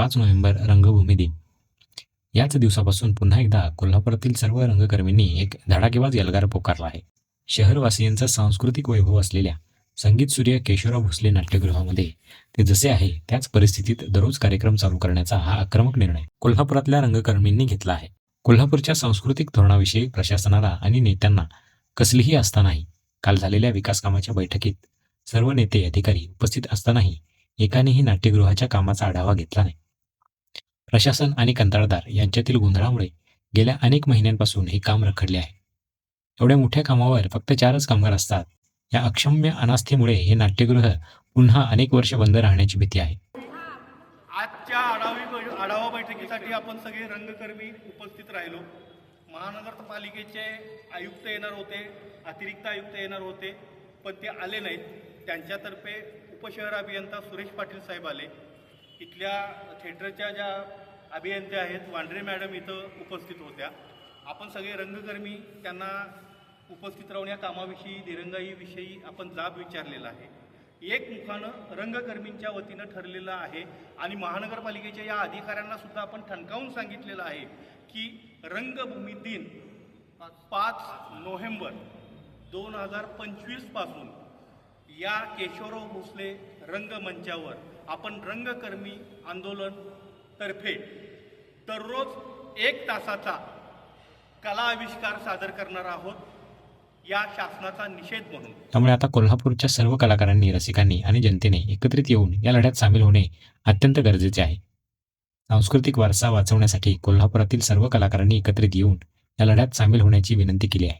पाच नोव्हेंबर रंगभूमी दिन. याच दिवसापासून पुन्हा एकदा कोल्हापुरातील सर्व रंगकर्मींनी एक धडाकेबाज यलगार पोकारला आहे. शहरवासियांचा सांस्कृतिक वैभव असलेल्या संगीत सूर्य केशवराव भोसले नाट्यगृहामध्ये ते जसे आहे त्याच परिस्थितीत दररोज कार्यक्रम चालू करण्याचा हा आक्रमक निर्णय कोल्हापुरातल्या रंगकर्मींनी घेतला आहे. कोल्हापूरच्या सांस्कृतिक धोरणाविषयी प्रशासनाला आणि नेत्यांना कसलीही आस्था नाही. काल झालेल्या विकास कामाच्या बैठकीत सर्व नेते अधिकारी उपस्थित असतानाही एकानेही नाट्यगृहाच्या कामाचा आढावा घेतला नाही. प्रशासन आणि कंत्राटदार यांच्यातील गोंधळामुळे गेल्या अनेक महिन्यांपासून हे काम रखडले आहे. एवढ्या मोठ्या कामावर फक्त चारच कामगार असतात. या अक्षम्य अनास्थेमुळे हे नाट्यगृह पुन्हा अनेक वर्ष बंद राहण्याची भीती आहे. आजच्या आढावी आढावा बैठकीसाठी आपण सगळे रंगकर्मी उपस्थित राहिलो. महानगरपालिकेचे आयुक्त येणार होते अतिरिक्त आयुक्त येणार होते पण ते आले नाहीत. त्यांच्यातर्फे उपशहर अभियंता सुरेश पाटील साहेब आले. इथल्या थिएटरच्या ज्या अभियंत्या आहेत वांड्रे मॅडम इथं उपस्थित होत्या. आपण सगळे रंगकर्मी त्यांना उपस्थित राहून या कामाविषयी दिरंगाईविषयी आपण जाब विचारलेला आहे. एक मुखानं रंगकर्मींच्या वतीनं ठरलेलं आहे आणि महानगरपालिकेच्या या अधिकाऱ्यांना सुद्धा आपण ठणकावून सांगितलेलं आहे की रंगभूमी दिन पाच नोव्हेंबर दोन हजार पंचवीसपासून या केशवराव भोसले रंगमंचावर आपण रंगकर्मी आंदोलन तर्फे दररोज एक तासाचा कला आविष्कार सादर करणार आहोत या शासनाचा निषेध म्हणून. त्यामुळे आता कोल्हापूरच्या सर्व कलाकारांनी रसिकांनी आणि जनतेने एकत्रित येऊन या लढ्यात सामील होणे अत्यंत गरजेचे आहे. सांस्कृतिक वारसा वाचवण्यासाठी कोल्हापुरातील सर्व कलाकारांनी एकत्रित येऊन या लढ्यात सामील होण्याची विनंती केली आहे.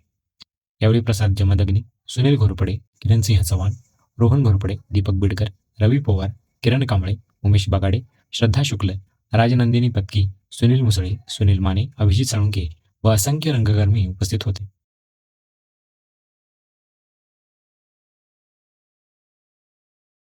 यावेळी प्रसाद जमदग्नी सुनील घोरपडे किरण सिंह चव्हाण रोहन घोरपडे दीपक बिडकर रवी पवार किरण कांबळे उमेश बगाडे श्रद्धा शुक्ल राजनंदिनी पत्की सुनील मुसळे सुनील माने अभिजित साळुंके व असंख्य रंगकर्मी उपस्थित होते.